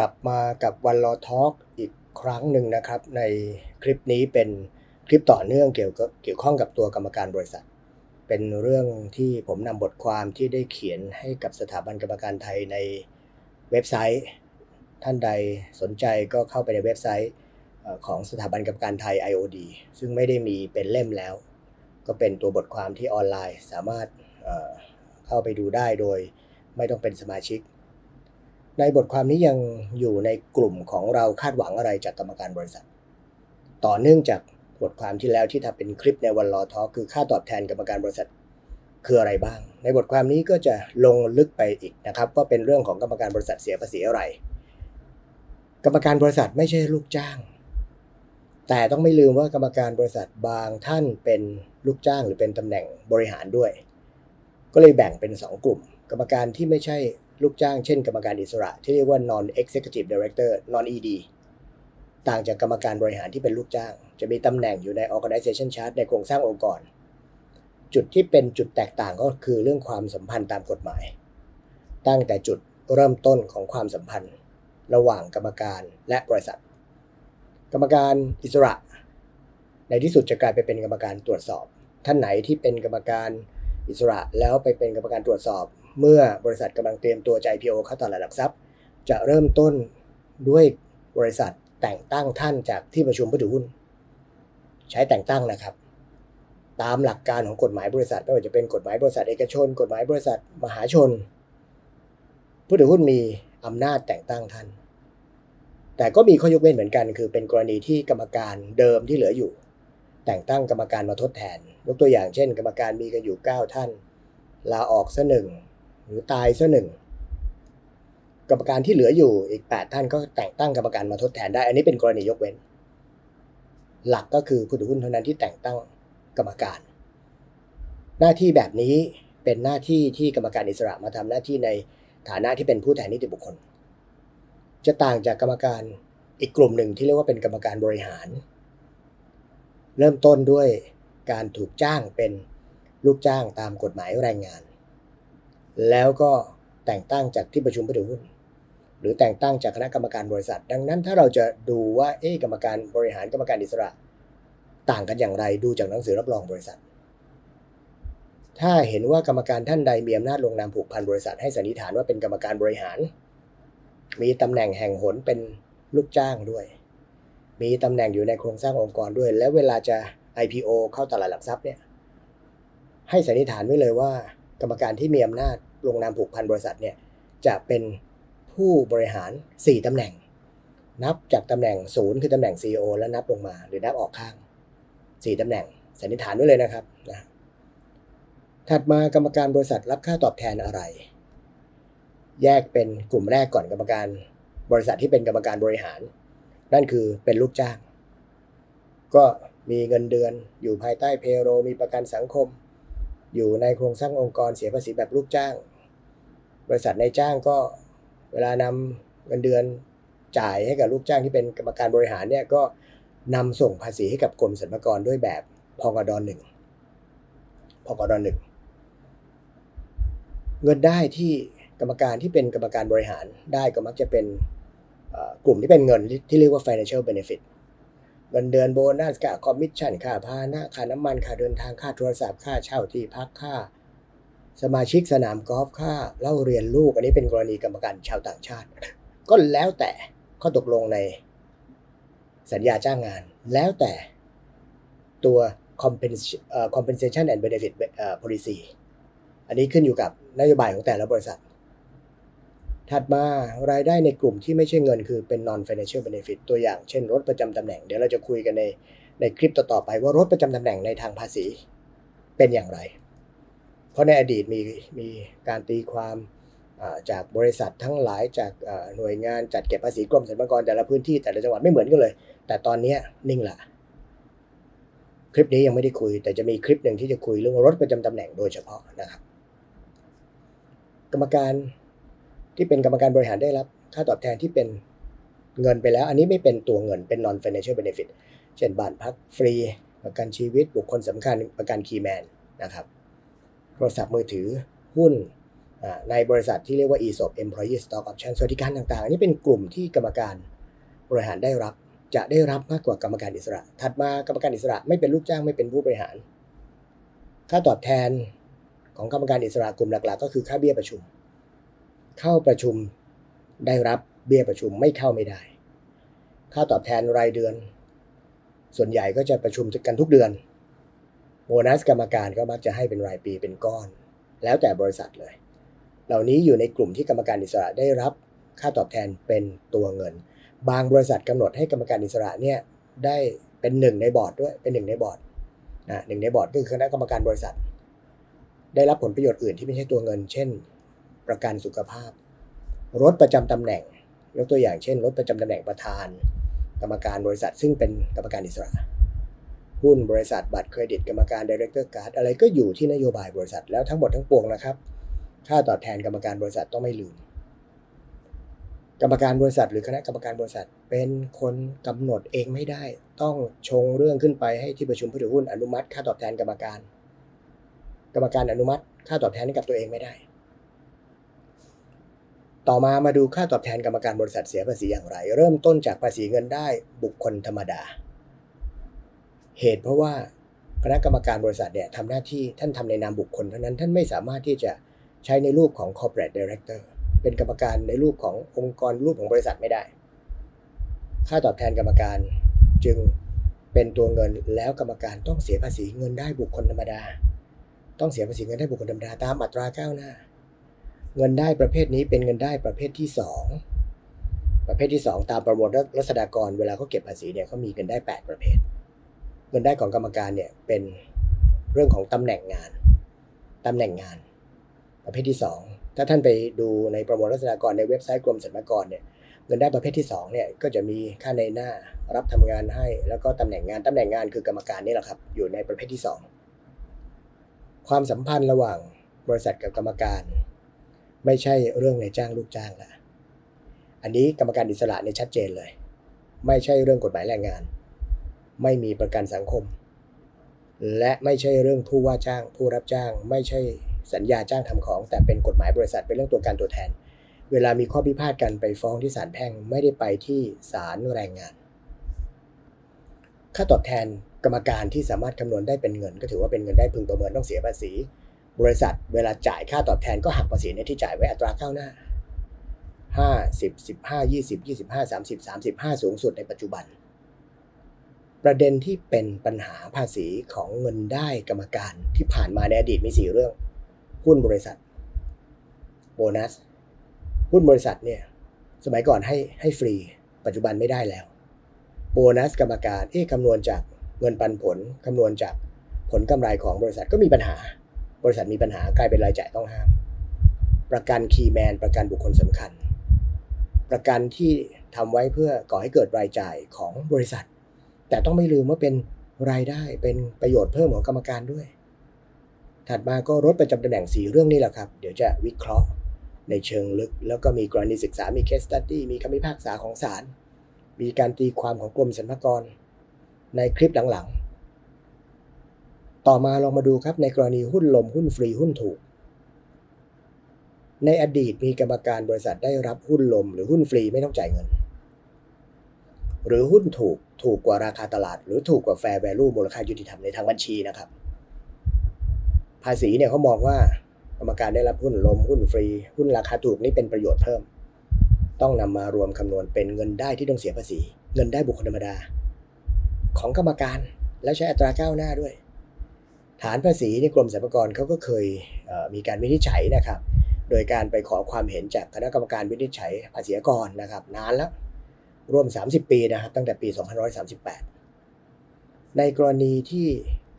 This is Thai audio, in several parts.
กลับมากับวันรอทอล์กอีกครั้งหนึ่งนะครับ ในคลิปนี้เป็นคลิปต่อเนื่องเกี่ยวกับเกี่ยวข้องกับตัวกรรมการบริษัท เป็นเรื่องที่ผมนำบทความที่ได้เขียนให้กับสถาบันกรรมการไทยในเว็บไซต์ ท่านใดสนใจก็เข้าไปในเว็บไซต์ของสถาบันกรรมการไทย IOD ซึ่งไม่ได้มีเป็นเล่มแล้ว ก็เป็นตัวบทความที่ออนไลน์สามารถเข้าไปดูได้โดยไม่ต้องเป็นสมาชิก ในบทความนี้ยังอยู่ในกลุ่มของเราคาดหวังอะไรจากกรรมการบริษัท ต่อเนื่องจากบทความที่แล้วที่ทำเป็นคลิปในวันรอทอคือค่าตอบแทนกรรมการบริษัทคืออะไรบ้าง ในบทความนี้ก็จะลงลึกไปอีกนะครับว่าเป็นเรื่องของกรรมการบริษัทเสียภาษีอะไร กรรมการบริษัทไม่ใช่ลูกจ้าง แต่ต้องไม่ลืมว่ากรรมการบริษัทบางท่านเป็นลูกจ้างหรือเป็นตำแหน่งบริหารด้วย ก็เลยแบ่งเป็น 2 กลุ่ม กรรมการที่ไม่ใช่ ลูกจ้างเช่นกรรมการอิสระ ที่เรียกว่า non executive director non ED ต่างจากกรรมการบริหารที่เป็นลูกจ้าง จะมีตำแหน่งอยู่ใน organization chart ในโครงสร้างองค์กร จุดที่เป็นจุดแตกต่างก็คือเรื่องความสัมพันธ์ตามกฎหมาย ตั้งแต่จุดเริ่มต้นของความสัมพันธ์ ระหว่างกรรมการและบริษัท กรรมการอิสระ ในที่สุดจะกลายไปเป็นกรรมการตรวจสอบ ท่านไหนที่เป็นกรรมการอิสระแล้วไปเป็นกรรมการตรวจสอบ เมื่อบริษัทกำลังเตรียมตัวจะ IPO เข้าตลาดหลักทรัพย์ จะเริ่มต้นด้วยบริษัทแต่งตั้งท่านจากที่ประชุมผู้ถือหุ้น ใช้แต่งตั้งนะครับ ตามหลักการของกฎหมายบริษัทไม่ว่าจะเป็นกฎหมายบริษัทเอกชน กฎหมายบริษัทมหาชน ผู้ถือหุ้นมีอำนาจแต่งตั้งท่าน แต่ก็มีข้อยกเว้นเหมือนกัน คือเป็นกรณีที่กรรมการเดิมที่เหลืออยู่ แต่งตั้งกรรมการมาทดแทน ยกตัวอย่างเช่น กรรมการมีกันอยู่ 9 ท่าน ลาออกซะหนึ่ง หรือตายซะหนึ่งกรรมการที่เหลืออยู่อีก 8 ท่านก็แต่งตั้งกรรมการมาทดแทนได้ อันนี้เป็นกรณียกเว้น หลักก็คือผู้ถือหุ้นเท่านั้นที่แต่งตั้งกรรมการ หน้าที่แบบนี้เป็นหน้าที่ที่กรรมการอิสระมาทำหน้าที่ในฐานะที่เป็นผู้แทนนิติบุคคล จะต่างจากกรรมการอีกกลุ่มหนึ่งที่เรียกว่าเป็นกรรมการบริหาร เริ่มต้นด้วยการถูกจ้างเป็นลูกจ้างตามกฎหมายแรงงาน แล้วก็แต่งตั้งจากที่ประชุมผู้ถือหุ้น หรือแต่งตั้งจากคณะกรรมการบริษัท ดังนั้นถ้าเราจะดูว่าเอ๊กรรมการบริหารกรรมการอิสระ ต่างกันอย่างไรดูจากหนังสือรับรองบริษัท ถ้าเห็นว่ากรรมการท่านใดมีอำนาจลงนามผูกพันบริษัทให้สันนิษฐานว่าเป็นกรรมการบริหาร มีตำแหน่งแห่งหนเป็นลูกจ้างด้วย มีตำแหน่งอยู่ในโครงสร้างองค์กรด้วย และเวลาจะ IPO เข้าตลาดหลักทรัพย์เนี่ยให้สันนิษฐานไว้เลยว่ากรรมการที่มีอำนาจ ลงนามผูกพันบริษัทเนี่ยจะเป็นผู้บริหาร 4ตำแหน่ง นับจากตำแหน่งศูนย์คือตำแหน่ง CEO แล้วนับลงมา หรือนับออกข้าง 4ตำแหน่งสันนิษฐานไว้เลยนะครับนะถัดมากรรมการบริษัทรับค่าตอบแทนอะไร แยกเป็นกลุ่มแรกก่อนกรรมการบริษัทที่เป็นกรรมการบริหาร นั่นคือเป็นลูกจ้าง ก็มีเงินเดือนอยู่ภายใต้เพโรมีประกันสังคม อยู่ในโครงสร้างองค์กรเสียภาษีแบบลูกจ้าง บริษัทในจ้างก็เวลานำเงินเดือนจ่ายให้กับลูกจ้างที่เป็นกรรมการบริหารเนี่ยก็นำส่งภาษีให้กับกรมสรรพากรด้วยแบบพกดหนึ่งพกดหนึ่งเงินได้ที่กรรมการที่เป็นกรรมการบริหารได้ก็มักจะเป็นกลุ่มที่เป็นเงินที่เรียกว่า financial benefit เงินเดือนโบนัสค่าคอมมิชชั่นค่าพาหนะค่าน้ำมันค่าเดินทางค่าโทรศัพท์ค่าเช่าที่พักค่า สมาชิกสนามกอล์ฟค่าเล่าเรียนลูกอันนี้เป็นกรณีกรรมการชาวต่างชาติ ก็แล้วแต่ข้อตกลงในสัญญาจ้างงาน แล้วแต่ตัว compensation เอ่อ compensation and benefit เอ่อ policy อันนี้ขึ้นอยู่กับนโยบายของแต่ละบริษัท ถัดมารายได้ในกลุ่มที่ไม่ใช่เงินคือเป็น non financial benefit ตัวอย่างเช่นรถประจำตำแหน่ง เดี๋ยวเราจะคุยกันในในคลิปต่อๆไปว่ารถประจำตำแหน่งในทางภาษีเป็นอย่างไร เพราะในอดีตมีมีการตีความจากบริษัททั้งหลายจากหน่วยงานจัดเก็บภาษีกรมสรรพากรแต่ละพื้นที่แต่ละจังหวัดไม่เหมือนกันเลย แต่ตอนนี้นิ่งละคลิปนี้ยังไม่ได้คุย แต่จะมีคลิปหนึ่งที่จะคุยเรื่องรถประจำตำแหน่งโดยเฉพาะนะครับ กรรมการ ที่เป็นกรรมการบริหารได้รับ ค่าตอบแทนที่เป็นเงินไปแล้ว อันนี้ไม่เป็นตัวเงินเป็น non financial benefit เช่นบ้านพักฟรี ประกันชีวิตบุคคลสำคัญประกันคีย์แมนนะครับโทรศัพท์มือถือหุ้นในบริษัทที่เรียกว่า ESOP Employee Stock Option สวัสดิการต่างๆ อันนี้เป็นกลุ่มที่กรรมการบริหารได้รับ จะได้รับมากกว่ากรรมการอิสระ ถัดมากรรมการอิสระไม่เป็นลูกจ้างไม่เป็นผู้บริหาร ค่าตอบแทนของกรรมการอิสระกลุ่มหลัก ๆ ก็คือค่าเบี้ยประชุม เข้าประชุมได้รับเบี้ยประชุมไม่เข้าไม่ได้ ค่าตอบแทนรายเดือน ส่วนใหญ่ก็จะประชุมกันทุกเดือน โบนัสกรรมการก็มักจะให้เป็นรายปีเป็นก้อน แล้วแต่บริษัทเลย เหล่านี้อยู่ในกลุ่มที่กรรมการอิสระได้รับค่าตอบแทนเป็นตัวเงิน บางบริษัทกำหนดให้กรรมการอิสระเนี่ยได้เป็นหนึ่งในบอร์ดด้วยเป็นหนึ่งในบอร์ดนะหนึ่งในบอร์ดก็คือคณะกรรมการบริษัท ได้รับผลประโยชน์อื่นที่ไม่ใช่ตัวเงิน เช่น ประกันสุขภาพ รถประจำตำแหน่ง ยกตัวอย่างเช่น รถประจำตำแหน่งประธาน กรรมการบริษัทซึ่งเป็นกรรมการอิสระ หุ้นบริษัทบัตรเครดิตกรรมการ Director Card อะไรก็อยู่ที่นโยบายบริษัทแล้วทั้งหมดทั้งปวงนะครับ ค่าตอบแทนกรรมการบริษัทต้องไม่ลืม กรรมการบริษัท หรือคณะกรรมการบริษัท เป็นคนกำหนดเองไม่ได้ ต้องชงเรื่องขึ้นไปให้ที่ประชุมผู้ถือหุ้นอนุมัติ ค่าตอบแทนกรรมการ กรรมการอนุมัติ ค่าตอบแทนให้กับตัวเองไม่ได้ ต่อมามาดูค่าตอบแทนกรรมการบริษัทเสียภาษีอย่างไร เริ่มต้นจากภาษีเงินได้บุคคลธรรมดา เหตุเพราะว่าคณะกรรมการบริษัทเนี่ยทำหน้าที่ท่านทำในนามบุคคลเท่านั้นท่านไม่สามารถที่จะใช้ในรูปของ corporate director เป็นกรรมการในรูปขององค์กรรูปของบริษัทไม่ได้ ค่าตอบแทนกรรมการจึงเป็นตัวเงินแล้วกรรมการต้องเสียภาษีเงินได้บุคคลธรรมดา ต้องเสียภาษีเงินได้บุคคลธรรมดาตามอัตราก้าวหน้า เงินได้ประเภทนี้เป็นเงินได้ประเภทที่ 2 ประเภทที่ 2 ตามประมวลรัษฎากรเวลาเขาเก็บภาษีเนี่ยเขามีเงินได้ 8 ประเภท เงินได้ของกรรมการเนี่ยเป็นเรื่องของตำแหน่งงานตำแหน่งงาน ประเภทที่ 2 ถ้าท่านไปดูในประมวลรัษฎากรในเว็บไซต์กรมสรรพากรเนี่ยเงินได้ประเภทที่2เนี่ยก็จะมีค่าในหน้ารับทำงานให้ แล้วก็ตำแหน่งงานตำแหน่งงานคือกรรมการนี่แหละครับอยู่ในประเภทที่ 2 ความสัมพันธ์ระหว่างบริษัทกับกรรมการ ไม่ใช่เรื่องในจ้างลูกจ้างละอันนี้กรรมการอิสระเนี่ยชัดเจนเลย ไม่ใช่เรื่องกฎหมายแรงงาน ไม่มีประกันสังคม และไม่ใช่เรื่องผู้ว่าจ้าง ผู้รับจ้าง ไม่ใช่สัญญาจ้างทำของ แต่เป็นกฎหมายบริษัทเป็นเรื่องตัวการตัวแทน เวลามีข้อพิพาทกันไปฟ้องที่ศาลแพ่งไม่ได้ไปที่ศาลแรงงาน ค่าตอบแทนกรรมการที่สามารถคำนวณได้เป็นเงิน ก็ถือว่าเป็นเงินได้พึงประเมินต้องเสียภาษี บริษัทเวลาจ่ายค่าตอบแทนก็หักภาษีในที่จ่ายไว้อัตราก้าวหน้า 50 15 20 25 30 35 สูงสุดในปัจจุบัน ประเด็นที่เป็นปัญหาภาษีของเงินได้กรรมการที่ผ่านมาในอดีตมี 4 เรื่อง หุ้นบริษัท โบนัส หุ้นบริษัทเนี่ยสมัยก่อนให้ให้ฟรี ปัจจุบันไม่ได้แล้ว โบนัสกรรมการเอ๊ะคำนวณจากเงินปันผลคำนวณจากผลกำไรของบริษัทก็มีปัญหา บริษัทมีปัญหากลายเป็นรายจ่ายต้องห้าม ประกันคีย์แมนประกันบุคคลสำคัญ ประกันที่ทำไว้เพื่อก่อให้เกิดรายจ่ายของบริษัท แต่ต้องไม่ลืมว่าเป็นรายได้เป็นประโยชน์เพิ่มของกรรมการด้วย ถัดมาก็รถประจำตำแหน่งสีเรื่องนี้แหละครับ เดี๋ยวจะวิเคราะห์ในเชิงลึก แล้วก็มีกรณีศึกษามีเคสตัดดี้มีคำพิพากษาของศาลมีการตีความของกรมสรรพากร ในคลิปหลัง ต่อมาลองมาดูครับในกรณีหุ้นลมหุ้นฟรีหุ้นถูก ในอดีตมีกรรมการบริษัทได้รับหุ้นลมหรือหุ้นฟรีไม่ต้องจ่ายเงิน หรือหุ้นถูกถูกกว่าราคาตลาด หรือถูกกว่าแฟร์แวลูมูลค่ายุติธรรมในทางบัญชีนะครับ ภาษีเนี่ยเขามองว่ากรรมการได้รับหุ้นลมหุ้นฟรี หุ้นราคาถูกนี่เป็นประโยชน์เพิ่ม ต้องนำมารวมคำนวณเป็นเงินได้ที่ต้องเสียภาษี เงินได้บุคคลธรรมดา ของกรรมการและใช้อัตราก้าวหน้าด้วย ฐานภาษีในกรมสรรพากรเขาก็เคยมีการวินิจฉัยนะครับ โดยการไปขอความเห็นจากคณะกรรมการวินิจฉัยภาษีกรนะครับ นานแล้วร่วม 30 ปีนะครับ ตั้งแต่ปี 2538 ในกรณีที่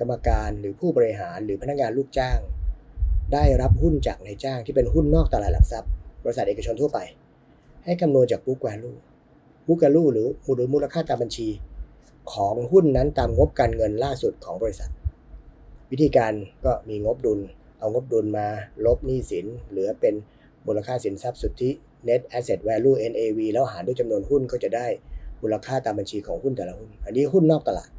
กรรมการหรือผู้บริหารหรือพนักงานลูกจ้าง ได้รับหุ้นจากนายจ้างที่เป็นหุ้นนอกตลาดหลักทรัพย์บริษัทเอกชนทั่วไป ให้คำนวณจาก book value book value หรือมูลค่าตามบัญชี ของหุ้นนั้นตามงบการเงินล่าสุดของบริษัท วิธีการก็มีงบดุล เอางบดุลมาลบหนี้สิน เหลือเป็นมูลค่าสินทรัพย์สุทธิ net asset value NAV แล้วหารด้วยจำนวนหุ้นก็จะได้มูลค่าตามบัญชีของหุ้นแต่ละหุ้น อันนี้หุ้นนอกตลาด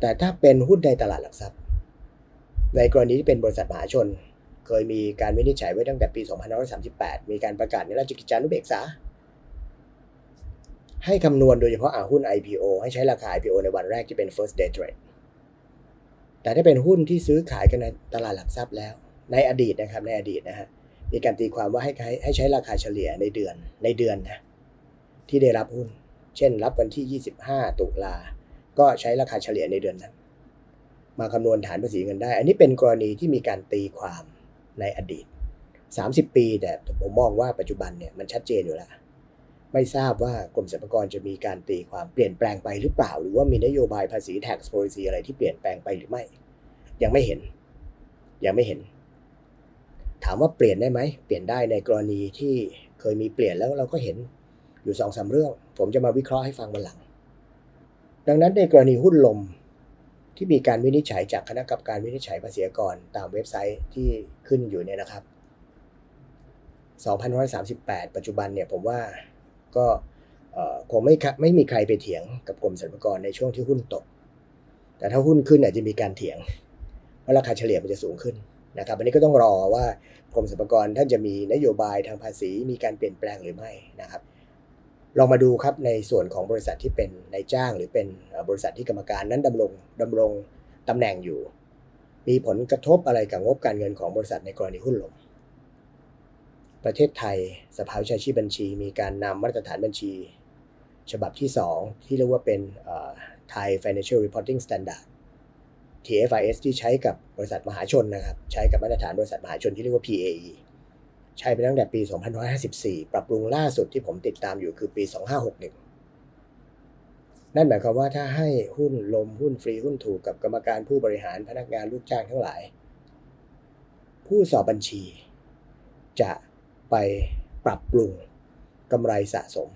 แต่ถ้าเป็นหุ้นในตลาดหลักทรัพย์ ในกรณีที่เป็นบริษัทมหาชน เคยมีการวินิจฉัยไว้ตั้งแต่ปี 2538 มีการประกาศในราชกิจจานุเบกษา ให้คำนวณโดยเฉพาะอาหุ้น IPO ให้ใช้ราคา IPO ในวันแรกที่เป็น first day trade แต่ถ้าเป็นหุ้นที่ซื้อขายกันในตลาดหลักทรัพย์แล้ว ในอดีตนะครับในอดีตนะฮะมีการตีความว่าให้ใช้ให้ใช้ราคาเฉลี่ยในเดือนในเดือนนะที่ได้รับหุ้น เช่น รับวันที่ 25 ตุลา ก็ใช้ราคาเฉลี่ยในเดือนนั้น มาคำนวณฐานภาษีเงินได้ อันนี้เป็นกรณีที่มีการตีความในอดีต 30 ปีแต่ผมมองว่าปัจจุบันเนี่ยมันชัดเจนอยู่แล้ว ไม่ทราบว่ากรมสรรพากรจะมีการตีความเปลี่ยนแปลงไปหรือเปล่า หรือว่ามีนโยบายภาษี tax policy อะไรที่เปลี่ยนแปลงไปหรือไม่ ยังไม่เห็น ยังไม่เห็น ถามว่าเปลี่ยนได้ไหม เปลี่ยนได้ในกรณีที่เคยมีเปลี่ยนแล้วเราก็เห็นอยู่สองสาเรื่อง ผมจะมาวิเคราะห์ให้ฟังวันหลัง ดังนั้นในกรณีหุ้นลมที่มีการวินิจฉัยจากคณะกรรมการวินิจฉัยภาษีกรตามเว็บไซต์ที่ขึ้นอยู่เนี่ยนะครับ 2,138 ปัจจุบันเนี่ยผมว่า ก็คงไม่ไม่มีใครไปเถียงกับกรมสรรพากรในช่วงที่หุ้นตก แต่ถ้าหุ้นขึ้นอาจจะมีการเถียง เพราะราคาเฉลี่ยมันจะสูงขึ้นนะครับ อันนี้ก็ต้องรอว่ากรมสรรพากรท่านจะมีนโยบายทางภาษีมีการเปลี่ยนแปลงหรือไม่นะครับ ลองมาดูครับในส่วนของบริษัทที่เป็นนายจ้างหรือเป็นบริษัทที่กรรมการนั้นดำรงดำรงตำแหน่งอยู่ มีผลกระทบอะไรกับงบการเงินของบริษัทในกรณีหุ้นลง ประเทศไทยสภาวิชาชีพบัญชี มีการนำมาตรฐานบัญชี ฉบับที่ 2 ที่เรียกว่าเป็น Thai Financial Reporting Standard TFIS ที่ใช้กับบริษัทมหาชนนะครับ ใช้กับมาตรฐานบริษัทมหาชนที่เรียกว่า PAE ใช้ไปตั้งแต่ปี 2554 ปรับปรุงล่าสุดที่ผมติดตามอยู่คือปี 2561 นั่นหมายความว่าถ้าให้หุ้นลมหุ้นฟรีหุ้นถูกกับกรรมการผู้บริหารพนักงานลูกจ้างทั้งหลาย ผู้สอบบัญชีจะ ไปปรับปรุงกำไรสะสม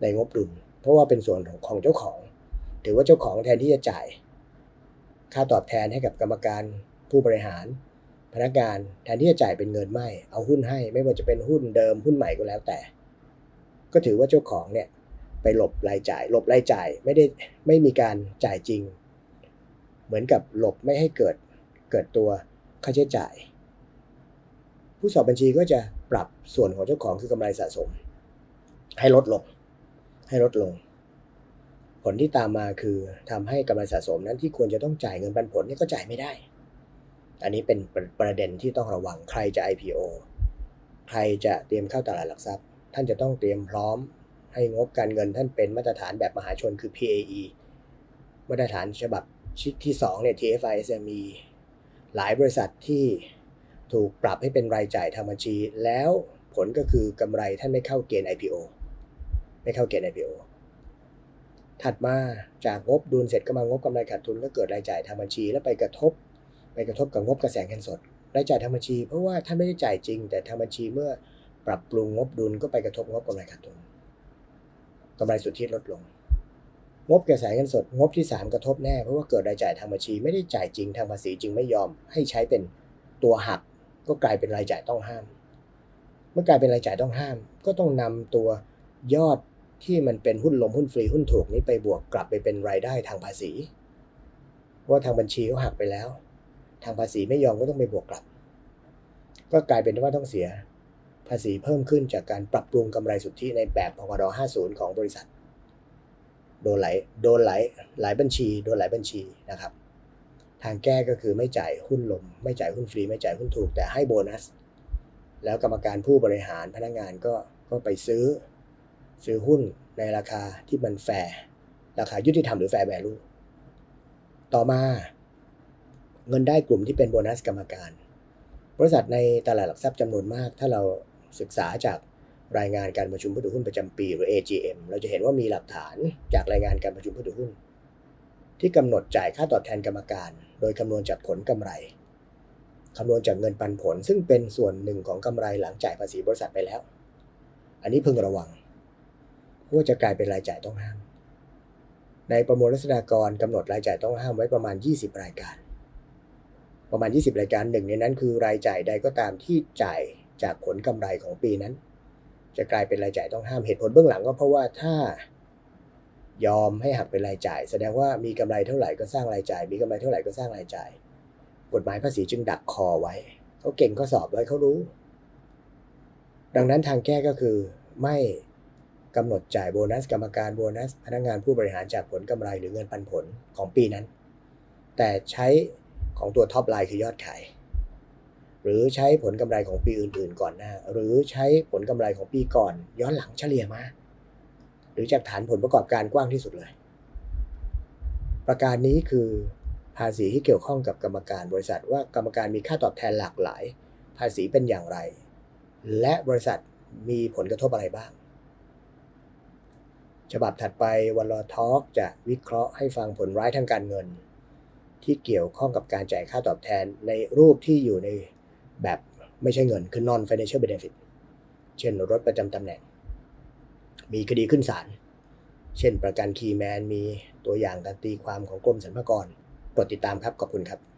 ในงบดุล เพราะว่าเป็นส่วนของเจ้าของ ถือว่าเจ้าของแทนที่จะจ่าย ค่าตอบแทนให้กับกรรมการผู้บริหาร พนักงานแทนที่จะจ่ายเป็นเงินไม่ เอาหุ้นให้ไม่ว่าจะเป็นหุ้นเดิมหุ้นใหม่ก็แล้วแต่ ก็ถือว่าเจ้าของเนี่ยไปหลบรายจ่าย หลบรายจ่ายไม่ได้ไม่มีการจ่ายจริง เหมือนกับหลบไม่ให้เกิดเกิดตัวค่าใช้จ่าย ผู้สอบบัญชีก็จะปรับส่วนของเจ้าของคือกำไรสะสม ให้ลดลง ให้ลดลง ผลที่ตามมาคือทำให้กำไรสะสมนั้นที่ควรจะต้องจ่ายเงินปันผลนี่ก็จ่ายไม่ได้ อันนี้เป็นประเด็นที่ต้องระวังใครจะ IPO ใครจะเตรียมเข้าตลาดหลักทรัพย์ ท่านจะต้องเตรียมพร้อม ให้งบการเงินท่านเป็นมาตรฐานแบบมหาชนคือ PAE มาตรฐานฉบับที่2เนี่ย TFIS มีหลายบริษัทที่ ถูกปรับให้เป็นรายจ่ายทางบัญชี แล้วผลก็คือกำไรท่านไม่เข้าเกณฑ์ IPO ไม่เข้าเกณฑ์ IPO ถัดมาจากงบดุลเสร็จก็มางบกำไรขาดทุนก็เกิดรายจ่ายทางบัญชี แล้วไปกระทบ ไปกระทบกับงบกระแสเงินสด รายจ่ายทางบัญชี เพราะว่าท่านไม่ได้จ่ายจริง แต่ทางบัญชีเมื่อปรับปรุงงบดุลก็ไปกระทบงบกำไรขาดทุนกำไรสุทธิลดลง งบกระแสเงินสด งบที่ 3 กระทบแน่เพราะว่าเกิดรายจ่ายทางบัญชี ไม่ได้จ่ายจริงทางภาษีจึงไม่ยอมให้ใช้เป็นตัวหัก ก็กลายเป็นรายจ่ายต้องห้าม เมื่อกลายเป็นรายจ่ายต้องห้าม ก็ต้องนำตัวยอดที่มันเป็นหุ้นลมหุ้นฟรีหุ้นถูกนี้ไปบวกกลับไปเป็นรายได้ทางภาษีเพราะทางบัญชีเขาหักไปแล้ว ทางภาษีไม่ยอมก็ต้องไปบวกกลับ ก็กลายเป็นว่าต้องเสียภาษีเพิ่มขึ้นจากการปรับปรุงกำไรสุทธิในแบบพกร50 ของบริษัท โดนหลายโดนหลายหลายบัญชี โดนหลายบัญชีนะครับ ทางแก้ก็คือไม่จ่ายหุ้นลม ไม่จ่ายหุ้นฟรี ไม่จ่ายหุ้นถูก แต่ให้โบนัส แล้วกรรมการผู้บริหารพนักงานก็ก็ไปซื้อ ซื้อหุ้นในราคาที่มันแฟร์ราคายุติธรรมหรือแฟร์แวลูต่อมาเงินได้กลุ่มที่เป็นโบนัสกรรมการ บริษัทในตลาดหลักทรัพย์จำนวนมาก ถ้าเราศึกษาจากรายงานการประชุมผู้ถือหุ้นประจำปีหรือ AGM เราจะเห็นว่ามีหลักฐานจากรายงานการประชุมผู้ถือหุ้น ที่กำหนดจ่ายค่าตอบแทนกรรมการ โดยคำนวณจากผลกำไรคำนวณจากเงินปันผล ซึ่งเป็นส่วนหนึ่งของกำไรหลังจ่ายภาษีบริษัทไปแล้ว อันนี้พึงระวังว่าจะกลายเป็นรายจ่ายต้องห้าม ในประมวลรัษฎากรกำหนดรายจ่ายต้องห้ามไว้ประมาณ 20 รายการ ประมาณ 20 รายการหนึ่งในนั้นคือรายจ่ายใดก็ตามที่จ่ายจากผลกำไรของปีนั้น จะกลายเป็นรายจ่ายต้องห้ามเหตุผลเบื้องหลังก็เพราะว่าถ้า ยอมให้หักเป็นรายจ่าย แสดงว่ามีกำไรเท่าไหร่ก็สร้างรายจ่าย มีกำไรเท่าไหร่ก็สร้างรายจ่าย กฎหมายภาษีจึงดักคอไว้ เขาเก่งก็สอบไว้เขารู้ ดังนั้นทางแก้ก็คือไม่กำหนดจ่ายโบนัสกรรมการโบนัส พนักงานผู้บริหารจากผลกำไรหรือเงินปันผลของปีนั้น แต่ใช้ของตัวท็อปไลน์คือยอดขาย หรือใช้ผลกำไรของปีอื่นๆ ก่อนหน้า หรือใช้ผลกำไรของปีก่อน ย้อนหลังเฉลี่ยมา หรือจากฐานผลประกอบการกว้างที่สุดเลย ประการนี้คือภาษีที่เกี่ยวข้องกับกรรมการบริษัทว่ากรรมการมีค่าตอบแทนหลากหลาย ภาษีเป็นอย่างไร และบริษัทมีผลกระทบอะไรบ้าง ฉบับถัดไปวันรอทอล์กจะวิเคราะห์ให้ฟังผลร้ายทางการเงิน ที่เกี่ยวข้องกับการจ่ายค่าตอบแทนในรูปที่อยู่ในแบบไม่ใช่เงินคือ non financial benefit เช่นรถประจำตำแหน่ง มีคดีขึ้นศาล เช่นประกันคีแมน มีตัวอย่างการตีความของกรมสรรพากร กดติดตามครับ ขอบคุณครับ